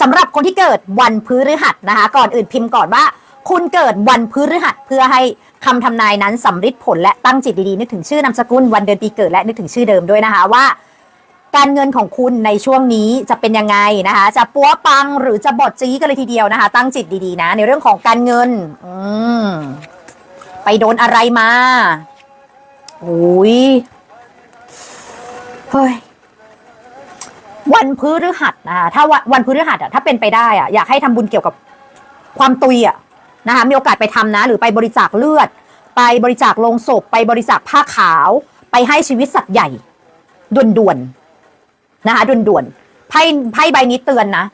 สำหรับคนที่เกิดวันพฤหัสนะคะ ก่อนอื่นพิมพ์ก่อนว่า คุณเกิดวันพฤหัสเพื่อให้คำทำนายนั้นสำฤทธิ์ผลและตั้งจิตดีๆนึกถึงชื่อนามสกุลวันเดือนปีเกิดและนึกถึงชื่อเดิมด้วยนะคะว่า การเงินของคุณในช่วงนี้จะเป็นยังไงนะคะ จะปัวปังหรือจะบดจี้กันเลยทีเดียวนะคะ ตั้งจิตดีๆนะ ในเรื่องของการเงิน อืมไปโดนอะไรมาโอ้ยเฮ้ย วันพฤหัสนะคะถ้าวันวันพฤหัสอะถ้าเป็นไปได้อะอยากให้ทำบุญเกี่ยวกับความตุยอะนะคะมีโอกาสไปทำนะ หรือไปบริจาคเลือด ไปบริจาคโลงศพ ไปบริจาคผ้าขาว ไปให้ชีวิตสัตว์ใหญ่ด่วนๆนะคะด่วนๆไพ่ไพ่ใบนี้เตือนนะ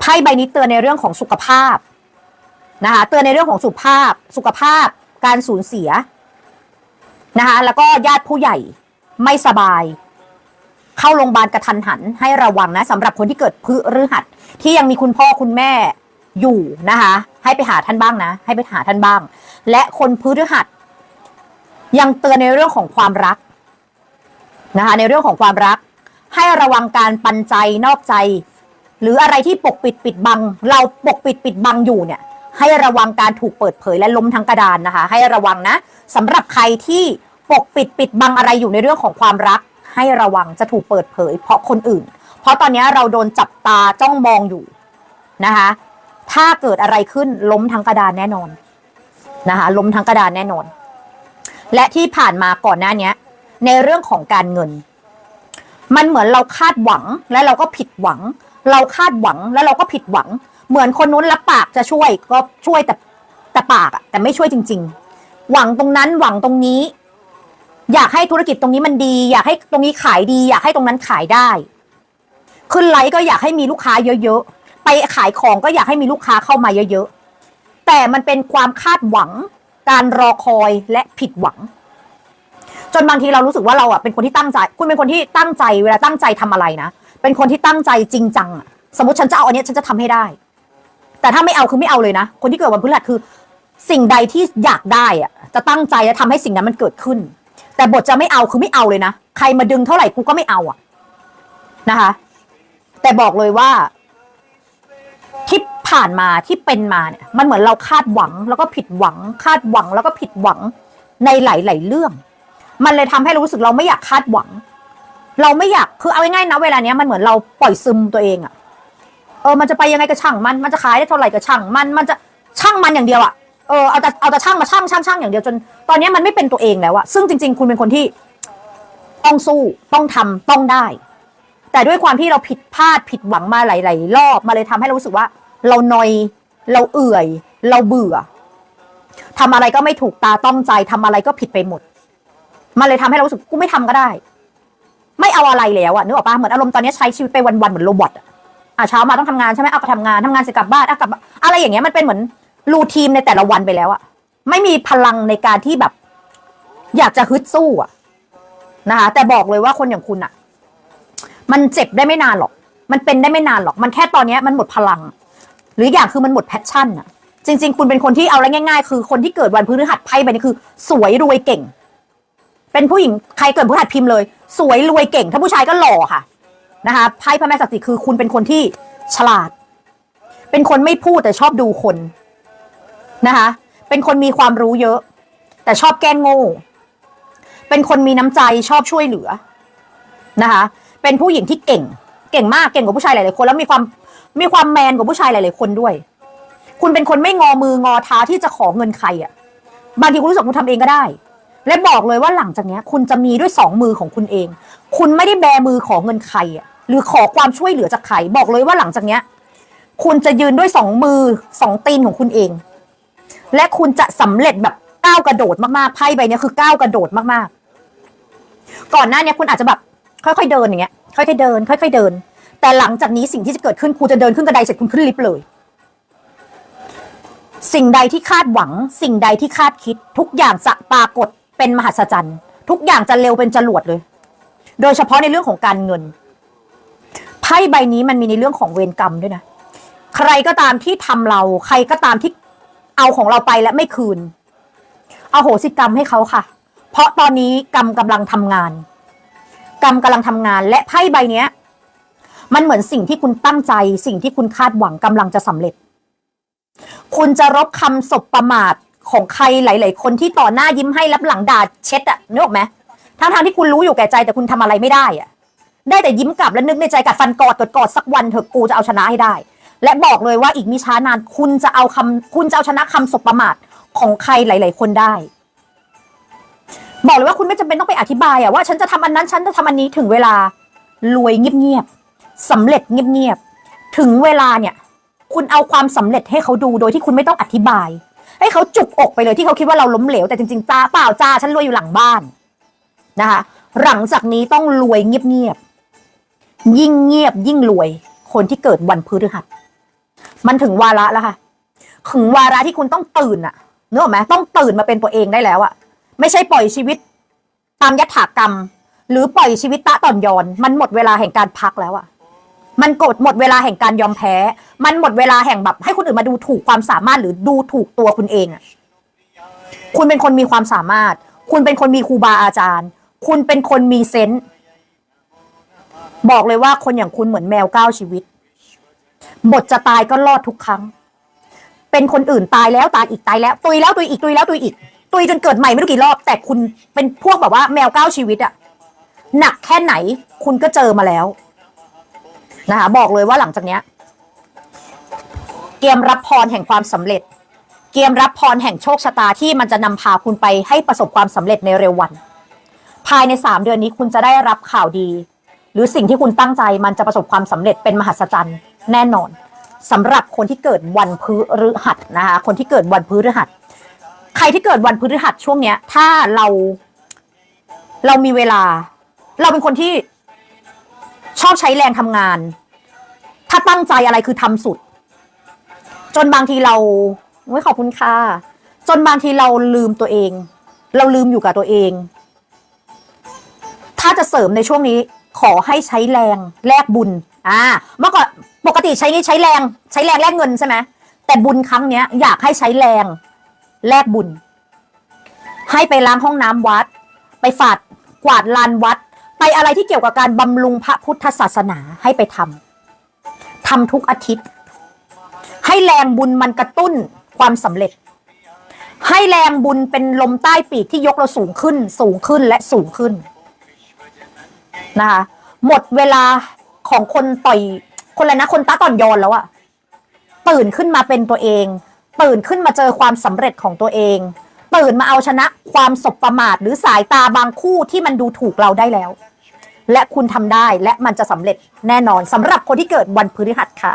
ไพ่ใบนี้เตือนในเรื่องของสุขภาพนะคะเตือนในเรื่องของสุขภาพ สุขภาพการสูญเสียนะคะแล้วก็ญาติผู้ใหญ่ไม่สบาย เข้าโรงพยาบาลกระทันหันให้ระวังนะสำหรับคนที่เกิดพฤหัสที่ยังมีคุณพ่อคุณแม่อยู่นะคะ ให้ไปหาท่านบ้างนะ ให้ไปหาท่านบ้าง และคนพฤหัส ยังเตือนในเรื่องของความรักนะคะ ในเรื่องของความรัก ให้ระวังการปันใจนอกใจ หรืออะไรที่ปกปิดปิดบัง เราปกปิดปิดบังอยู่เนี่ย ให้ระวังการถูกเปิดเผยและล้มทั้งกระดานนะคะ ให้ระวังนะสำหรับใครที่ปกปิดปิดบังอะไรอยู่ในเรื่องของความรัก ให้ระวังจะถูกเปิดเผย เพราะคนอื่น เพราะตอนนี้เราโดนจับตาจ้องมองอยู่นะคะ ถ้าเกิดอะไรขึ้นล้มทั้งกระดานแน่นอนนะคะ ล้มทั้งกระดานแน่นอน และที่ผ่านมาก่อนหน้านี้ในเรื่องของการเงิน มันเหมือนเราคาดหวังและเราก็ผิดหวัง เราคาดหวังแล้วเราก็ผิดหวัง เหมือนคนนู้นรับปากจะช่วยก็ช่วยแต่แต่ปากอะแต่ไม่ช่วยจริง ๆ หวังตรงนั้นหวังตรงนี้ อยากให้ธุรกิจตรงนี้มันดี อยากให้ตรงนี้ขายดี อยากให้ตรงนั้นขายได้ขึ้นไลฟ์ก็อยากให้มีลูกค้าเยอะๆไปขายของก็อยากให้มีลูกค้าเข้ามาเยอะๆแต่มันเป็นความคาดหวัง การรอคอยและผิดหวัง จนบางทีเรารู้สึกว่าเราอะเป็นคนที่ตั้งใจ คุณเป็นคนที่ตั้งใจ เวลาตั้งใจทำอะไรนะเป็นคนที่ตั้งใจจริงจังอะสมมติฉันจะเอาอันนี้ฉันจะทำให้ได้ แต่ถ้าไม่เอาคือไม่เอาเลยนะ คนที่เกิดวันพฤหัสคือ สิ่งใดที่อยากได้อะจะตั้งใจและทำให้สิ่งนั้นมันเกิดขึ้น แต่บทจะไม่เอาคือไม่เอาเลยนะ ใครมาดึงเท่าไหร่กูก็ไม่เอาอะนะคะ แต่บอกเลยว่าที่ผ่านมาที่เป็นมาเนี่ย มันเหมือนเราคาดหวังแล้วก็ผิดหวัง คาดหวังแล้วก็ผิดหวังในหลายๆเรื่อง มันเลยทำให้เรารู้สึกเราไม่อยากคาดหวัง เราไม่อยากคือเอาง่ายๆนะเวลาเนี้ยมันเหมือนเราปล่อยซึมตัวเองอะเออมันจะไปยังไงก็ช่างมันมันจะขายได้เท่าไหร่ก็ช่างมันมันจะช่างมันอย่างเดียวอะ เออเอาแต่เอาแต่ช่างมาช่างช่างช่างอย่างเดียวจน ตอนนี้มันไม่เป็นตัวเองแล้วอะซึ่งจริง ๆ คุณเป็นคนที่ต้องสู้ต้องทำต้องได้ แต่ด้วยความที่เราผิดพลาดผิดหวังมาหลายๆรอบมาเลยทำให้เรารู้สึกว่า เรานอยเราเอื่อย เราเบื่อทำอะไรก็ไม่ถูกตาต้องใจทำอะไรก็ผิดไปหมดมันเลยทำให้เรารู้สึกกูไม่ทำก็ได้ ไม่เอาอะไรแล้วอะนึกออกปะเหมือนอารมณ์ตอนนี้ใช้ชีวิตไปวันๆเหมือนโรบอทอะเช้ามาต้องทำงานใช่ไหมเอาไปทำงานทำงานเสร็จกลับบ้านอะกลับอะไรอย่างเงี้ยมันเป็นเหมือน รูทีมในแต่ละวันไปแล้วอะไม่มีพลังในการที่แบบ อยากจะฮึดสู้อะนะคะแต่บอกเลยว่าคนอย่างคุณอะมันเจ็บได้ไม่นานหรอก มันเป็นได้ไม่นานหรอก มันแค่ตอนนี้มันหมดพลัง หรืออย่างคือมันหมดแพชชั่นอะจริง ๆ คุณเป็นคนที่เอาอะไรง่าย ๆ คือคนที่เกิดวันพฤหัสไพ่ไปนี่คือ สวยรวยเก่ง เป็นผู้หญิงใครเกิดพฤหัสพิมพ์เลย สวยรวยเก่ง ถ้าผู้ชายก็หล่อค่ะนะคะไพ่พระแม่ศักดิ์สิทธิ์คือคุณเป็นคนที่ฉลาด เป็นคนไม่พูดแต่ชอบดูคน นะคะ เป็นคนมีความรู้เยอะ แต่ชอบแกล้งโง่ เป็นคนมีน้ำใจชอบช่วยเหลือนะคะ เป็นผู้หญิงที่เก่ง เก่งมากเก่งกว่าผู้ชายหลายๆคน แล้วมีความมีความแมนกว่าผู้ชายหลายๆคนด้วย คุณเป็นคนไม่งอมืองอเท้าที่จะขอเงินใครอะ บางทีคุณรู้สึกคุณทำเองก็ได้ และบอกเลยว่าหลังจากนี้คุณจะมีด้วยสองมือของคุณเอง คุณไม่ได้แบมือขอเงินใครอะ หรือขอความช่วยเหลือจากใคร บอกเลยว่าหลังจากนี้คุณจะยืนด้วยสองมือสองตีนของคุณเอง และคุณจะสำเร็จแบบก้าวกระโดดมากๆไพ่ใบนี้คือก้าวกระโดดมากๆ ก่อนหน้านี้คุณอาจจะแบบค่อยๆเดินอย่างเงี้ยค่อยๆเดิน ค่อยๆเดิน แต่หลังจากนี้สิ่งที่จะเกิดขึ้นคุณจะเดินขึ้นกระไดเสร็จคุณขึ้นลิฟต์เลย สิ่งใดที่คาดหวัง สิ่งใดที่คาดคิด ทุกอย่างจะปรากฏเป็นมหัศจรรย์ ทุกอย่างจะเร็วเป็นจรวดเลย โดยเฉพาะในเรื่องของการเงินไพ่ใบนี้มันมีในเรื่องของเวรกรรมด้วยนะ ใครก็ตามที่ทำเรา ใครก็ตามที่ เอาของเราไปและไม่คืน เอาโหสิกรรมให้เขาค่ะ เพราะตอนนี้กรรมกำลังทำงาน กรรมกำลังทำงานและไพ่ใบเนี้ย มันเหมือนสิ่งที่คุณตั้งใจ สิ่งที่คุณคาดหวังกำลังจะสำเร็จ คุณจะรบคำสบประมาทของใครหลาย ๆ คนที่ต่อหน้ายิ้มให้รับหลังด่าเช็ดอะนึกออกไหมทั้งทางที่คุณรู้อยู่แก่ใจแต่คุณทำอะไรไม่ได้อะได้แต่ยิ้มกลับและนึกในใจกัดฟันกอดกอดกอดสักวันเถอะกูจะเอาชนะให้ได้ และบอกเลยว่าอีกมิช้านานคุณจะเอาคำคุณจะเอาชนะคำสบประมาทของใครหลาย ๆ คนได้ บอกเลยว่าคุณไม่จำเป็นต้องไปอธิบายอะว่าฉันจะทำอันนั้นฉันจะทำอันนี้ถึงเวลารวยเงียบๆสำเร็จเงียบๆถึงเวลาเนี่ย คุณเอาความสำเร็จให้เขาดูโดยที่คุณไม่ต้องอธิบาย ให้เขาจุกอกไปเลยที่เขาคิดว่าเราล้มเหลวแต่จริงๆจ้าเปล่าจ้าฉันรวยอยู่หลังบ้านนะคะหลังจากนี้ต้องรวยเงียบๆยิ่งเงียบยิ่งรวย คนที่เกิดวันพฤหัส มันถึงวาระแล้วค่ะ ถึงวาระที่คุณต้องตื่นอะนึกออกไหมต้องตื่นมาเป็นตัวเองได้แล้วอะไม่ใช่ปล่อยชีวิตตามยถากรรม หรือปล่อยชีวิตตะต่อนยอน มันหมดเวลาแห่งการพักแล้วอะมันกดหมดเวลาแห่งการยอมแพ้ มันหมดเวลาแห่งแบบ ให้คนอื่นมาดูถูกความสามารถหรือดูถูกตัวคุณเองอะคุณเป็นคนมีความสามารถ คุณเป็นคนมีครูบาอาจารย์ คุณเป็นคนมีเซนส์บอกเลยว่าคนอย่างคุณเหมือนแมวเก้าชีวิต บทจะตายก็รอดทุกครั้ง เป็นคนอื่นตายแล้วตายอีกตายแล้ว ตุยแล้วตุยอีกตุยแล้วตุยอีก ตุยจนเกิดใหม่ไม่รู้กี่รอบ แต่คุณเป็นพวกแบบว่าแมวเก้าชีวิตอะหนักแค่ไหน คุณก็เจอมาแล้วนะคะ บอกเลยว่าหลังจากเนี้ย เกมรับพรแห่งความสำเร็จ เกมรับพรแห่งโชคชะตาที่มันจะนำพาคุณไปให้ประสบความสำเร็จในเร็ววัน ภายในสามเดือนนี้คุณจะได้รับข่าวดี หรือสิ่งที่คุณตั้งใจมันจะประสบความสำเร็จเป็นมหัศจรรย์ แน่นอนสำหรับคนที่เกิดวันพฤหัสนะคะคนที่เกิดวันพฤหัส ใครที่เกิดวันพฤหัสช่วงเนี้ย ถ้าเรา เรามีเวลา เราเป็นคนที่ชอบใช้แรงทำงาน ถ้าตั้งใจอะไรคือทำสุด จนบางทีเราไม่ขอบคุณค่ะจนบางทีเราลืมตัวเอง เราลืมอยู่กับตัวเอง ถ้าจะเสริมในช่วงนี้ ขอให้ใช้แรงแลกบุญ อ่า เมื่อก่อนปกติใช้นี่ใช้แรงใช้แรงแลกเงินใช่ไหมแต่บุญครั้งเนี้ย อยากให้ใช้แรงแลกบุญ ให้ไปล้างห้องน้ำวัด ไปฝาดกวาดลานวัด ไปอะไรที่เกี่ยวกับการบำรุงพระพุทธศาสนาให้ไปทำทำทุกอาทิตย์ ให้แรงบุญมันกระตุ้นความสำเร็จ ให้แรงบุญเป็นลมใต้ปีกที่ยกเราสูงขึ้น สูงขึ้นและสูงขึ้น นะคะ หมดเวลาของคนต่อยคนอะไรนะคนตาต่อนยอนแล้วอะตื่นขึ้นมาเป็นตัวเอง ตื่นขึ้นมาเจอความสำเร็จของตัวเอง ตื่นมาเอาชนะความสบประมาทหรือสายตาบางคู่ที่มันดูถูกเราได้แล้ว และคุณทำได้และมันจะสำเร็จแน่นอนสำหรับคนที่เกิดวันพฤหัสค่ะ